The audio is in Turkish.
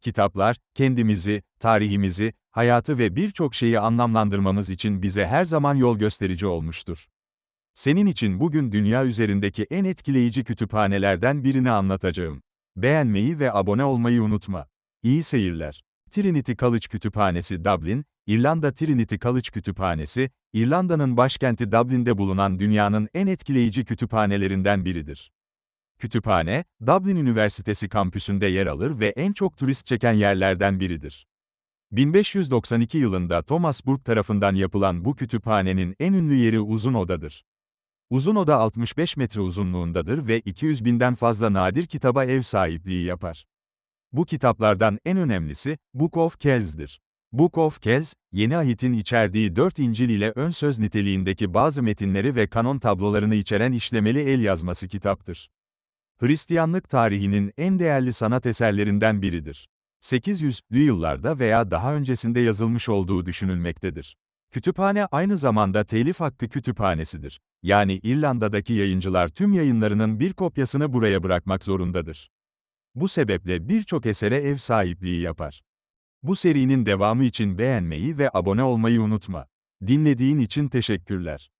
Kitaplar, kendimizi, tarihimizi, hayatı ve birçok şeyi anlamlandırmamız için bize her zaman yol gösterici olmuştur. Senin için bugün dünya üzerindeki en etkileyici kütüphanelerden birini anlatacağım. Beğenmeyi ve abone olmayı unutma. İyi seyirler. Trinity College Kütüphanesi Dublin, İrlanda Trinity College Kütüphanesi, İrlanda'nın başkenti Dublin'de bulunan dünyanın en etkileyici kütüphanelerinden biridir. Kütüphane, Dublin Üniversitesi kampüsünde yer alır ve en çok turist çeken yerlerden biridir. 1592 yılında Thomas Burke tarafından yapılan bu kütüphanenin en ünlü yeri uzun odadır. Uzun oda 65 metre uzunluğundadır ve 200 binden fazla nadir kitaba ev sahipliği yapar. Bu kitaplardan en önemlisi, Book of Kells'dir. Book of Kells, Yeni Ahit'in içerdiği dört İncil ile ön söz niteliğindeki bazı metinleri ve kanon tablolarını içeren işlemeli el yazması kitaptır. Hristiyanlık tarihinin en değerli sanat eserlerinden biridir. 800'lü yıllarda veya daha öncesinde yazılmış olduğu düşünülmektedir. Kütüphane aynı zamanda telif hakkı kütüphanesidir. Yani İrlanda'daki yayıncılar tüm yayınlarının bir kopyasını buraya bırakmak zorundadır. Bu sebeple birçok esere ev sahipliği yapar. Bu serinin devamı için beğenmeyi ve abone olmayı unutma. Dinlediğin için teşekkürler.